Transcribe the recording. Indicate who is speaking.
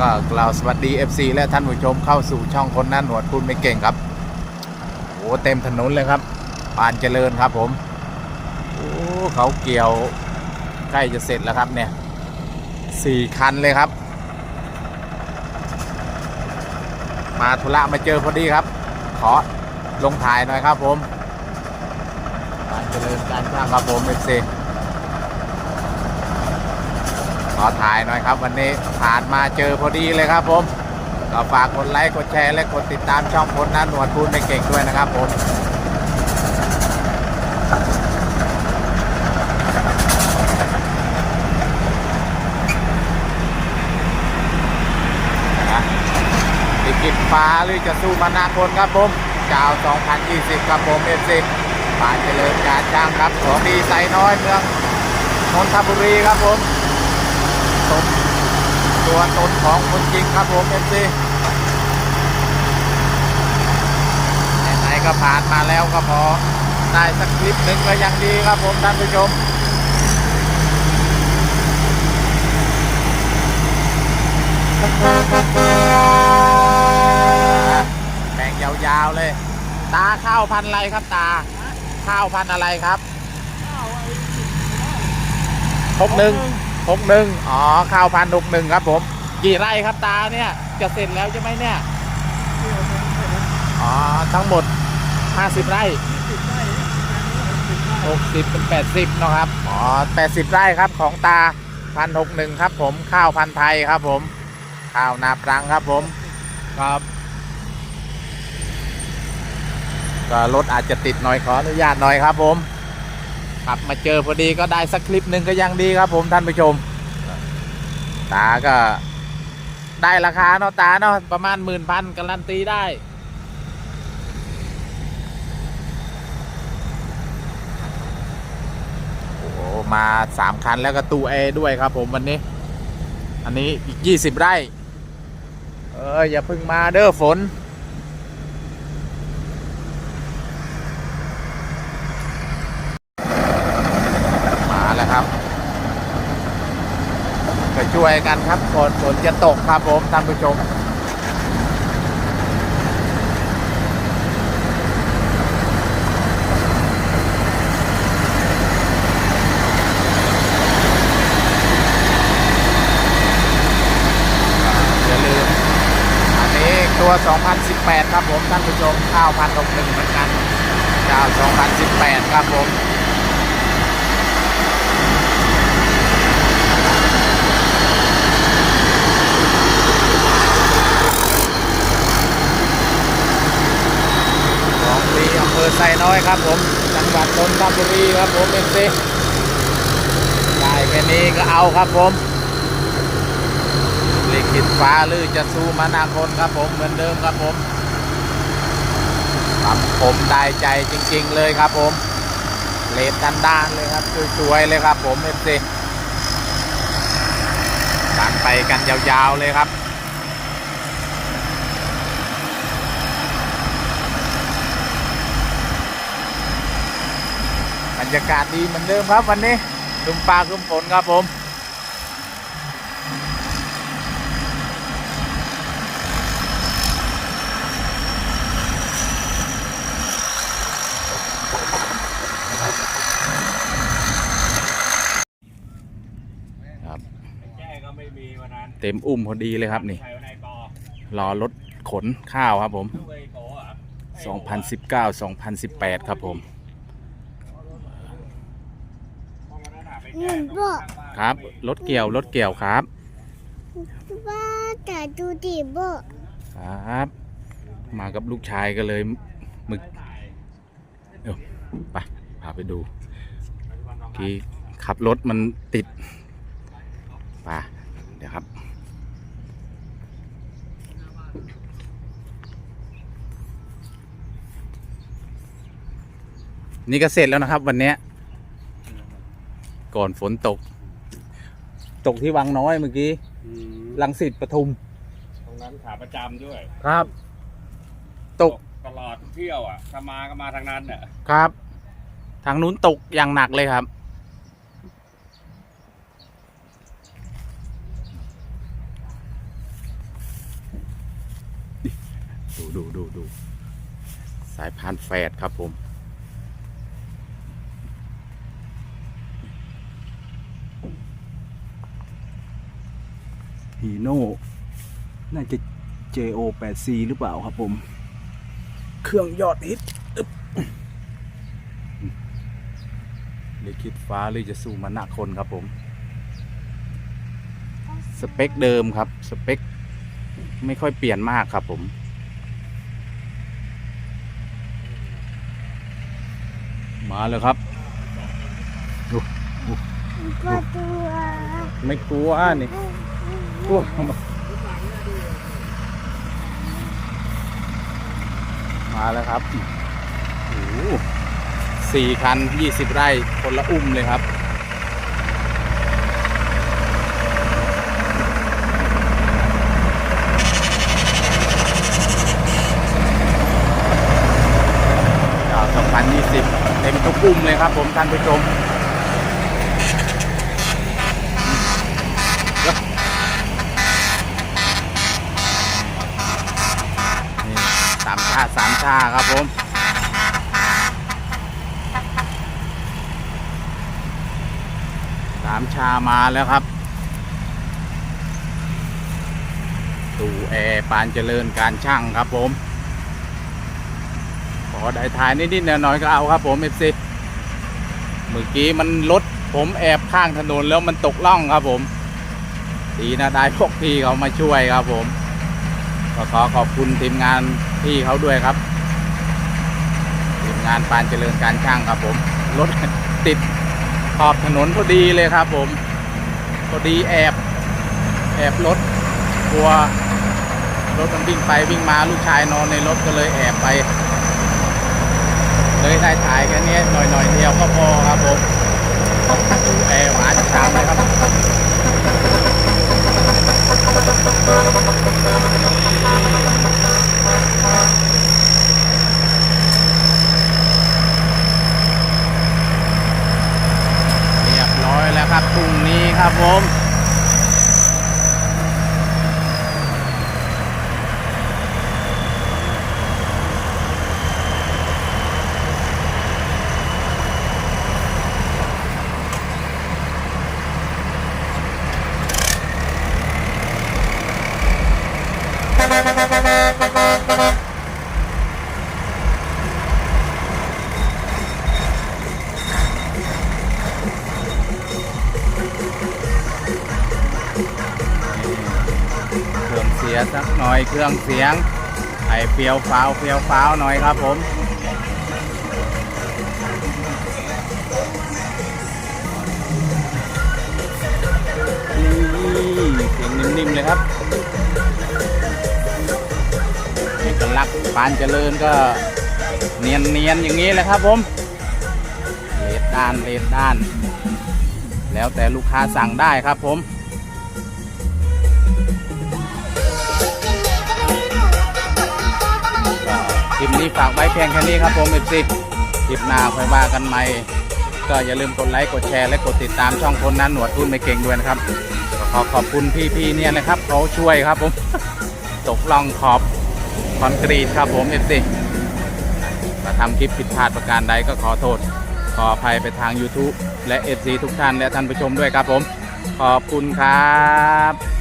Speaker 1: ก็กล่าวสวัสดี FC และท่านผู้ชมเข้าสู่ช่องคนหน้าหนวดคุณไม่เก่งครับโอ้เต็มถนนเลยครับปานเจริญครับผมโอ้เขาเกี่ยวใกล้จะเสร็จแล้วครับเนี่ยสี่คันเลยครับ มาธุระมาเจอพอดีครับ ขอลงถ่ายหน่อยครับผมปานเจริญการช่างครับผม FC ข อถ่ายหน่อยครับ วันนี้ผ่านมาเจอพอดีเลยครับผมก็ฝากกดไลค์กดแชร์และกดติดตามช่องคนนั้นหนวดพูนไม่เก่งด้วยนะครับผมติกิจฟ้าหรือจะสู้มานาคนครับผมเจ้า2020 ครับผมเอฟซีป่านเจริญการจ้างครับของดีไซน้อยเมืองนนทบุรีครับผม ตนตัวตนของคนจริงครับผมเอฟซีไหนๆก็ผ่านมาแล้วก็พอได้สักคลิปหนึ่งก็ยังดีครับผมท่านผู้ชมแบ่งยาวๆเลย ตาข้าวพันธุ์อะไรครับตา ข้าวพันธุ์อะไรครับหกหนึ่ง หกหนึ่งอ๋อข้าวพันหกหนึ่งครับผม กี่ไร่ครับตาเนี่ย จะเสร็จแล้วใช่ไหมเนี่ย อ๋อ ทั้งหมดห้าสิบไร่หกสิบเป็นแปดสิบเนาะครับ อ๋อแปดสิบไร่ครับของตาพันหกหนึ่งครับผมข้าวพันไทยครับผม ข้าวนาปรังครับผม ครับก็รถอาจจะติดหน่อยขออนุญาตหน่อยครับผม ขับมาเจอพอดีก็ได้สักคลิปหนึ่งก็ยังดีครับ ผมท่านผู้ชม ตาก็ได้ราคาเนาะตาเนาะประมาณหมื่นพันการันตีได้โอ้มาสามคันแล้วก็ตู้แอร์ด้วยครับผมวันนี้ อันนี้อีกยี่สิบไร่ เอออย่าพึ่งมาเด้อฝน มาแล้วครับ็ช่วยกันครับก่อนฝนจะตกครับผมท่านผู้ชมอย่าลืมอันนี้ตัว 2018 ครับผมท่านผู้ชมข้าวพันหกหนึ่งเหมือนกันเจ้า2018 ครับผม ของดีอำเภอ ไซน้อยครับผม จังหวัดนนทบุรีครับผมเอ็นซีได้แค่นี้ก็เอาครับผมลิขิตฟ้าหรือจะสู้มานาคนครับผมเหมือนเดิมครับผมทำผมได้ใจจริง ๆ เลยครับผมเลดด้านด้านๆเลยครับสวยๆเลยครับผมเอ็นซีดันไปกันยาวๆเลยครับ รยากาศดีเหมือนเดิมครับวันนี้คุมปลาคุมฝนครับผมครับเต็มอุ้มพอดีเลยครับนี่
Speaker 2: รอ
Speaker 1: รถขนข้าวครับผม 2019 2018 ครับผม
Speaker 3: หนึ่งบอก
Speaker 1: ครับ รถเกี่ยว รถเกี่ยวครับ
Speaker 3: ว่าแต่ดูดิบอก
Speaker 1: ครับ มากับลูกชายก็เลยมึกเดี๋ยวไปพาไปดูที่ขับรถมันติดไป่ะเดี๋ยวครับ นี่ก็เสร็จแล้วนะครับวันเนี้ย ก่อนฝนตก ตกที่วังน้อยเมื่อกี้ลังสิตปทุม
Speaker 2: ตรงนั้นขาประจำด้วย
Speaker 1: ครับ ตก
Speaker 2: ตลอดเที่ยวอะถ้ามาก็มาทางนั้นเนี่ย
Speaker 1: ครับ ทางนู้นตกอย่างหนักเลยครับ
Speaker 2: ดู
Speaker 1: ดูดูดูสายพานแฝดครับผม
Speaker 4: ฮีโน่น่าจะ JO 8 C หรือเปล่าครับผม เครื่องยอดฮิต
Speaker 1: ลิคิดฟ้าหรือจะสู้มานาคนครับผม สเปคเดิมครับ สเปค ไม่ค่อยเปลี่ยนมากครับผมมาเลยครับ
Speaker 3: ก็ตัว
Speaker 1: ไม่กลัวนี่ัวมาแล้วครับโอ้โหสี่คันยี่สิบไร่ คนละอุ้มเลยครับสองพันยี่สิบเต็มทุกอุ้มเลยครับผมท่านผู้ชม นี่ สามชาสามชาครับผม สามชามาแล้วครับ ตู่แอร์ปานเจริญการช่างครับผม ขอได้ถ่ายนิดๆหน่อยๆก็เอาครับผมเอฟซีเมื่อกี้มันรถผมแอบข้างถนนแล้วมันตกล่องครับผม ดีนะได้พวกพี่เขามาช่วยครับผม ก็ขอขอบคุณทีมงานพี่เขาด้วยครับ ทีมงานปานเจริญการช่างครับผม รถติดขอบถนนพอดีเลยครับผม พอดีแอบ แอบรถกลัวรถมันวิ่งไปวิ่งมาลูกชายนอนในรถก็เลยแอบไป เลยได้ถ่ายแค่นี้หน่อยๆเดียวก็พอครับผมดูแอร์หวานชามเลยครับ เรีย ครับพรุ่งนี้ครับผมเสียสักหน่อยเครื่องเสียงให้เฟียวฟ้าวเฟียวฟ้าวหน่อยครับผมนี่เสียงนิ่มๆเลยครับเอกลักษณ์ปานเจริญก็เนียนๆอย่างนี้แหละครับผมเลดด้านเลดด้าน แล้วแต่ลูกค้าสั่งได้ครับผม คลิปนี้ฝากไว้เพียงแค่นี้ครับผมเอฟซีคลิปหน้าค่อยว่ากันใหม่ ก็อย่าลืมกดไลค์กดแชร์และกดติดตามช่องคนนั้นหนวดทุนไม่เก่งด้วยนะครับ ขอขอบคุณพี่ๆเนี่ยนะครับเขาช่วยครับผมตกลองขอบคอนกรีตครับผมเอฟซีถ้าทำคลิปผิดพลาดประการใดก็ขอโทษ ขออภัยไปทาง YouTube และ FC ทุกท่านและท่านผู้ชมด้วยครับผม ขอบคุณครับ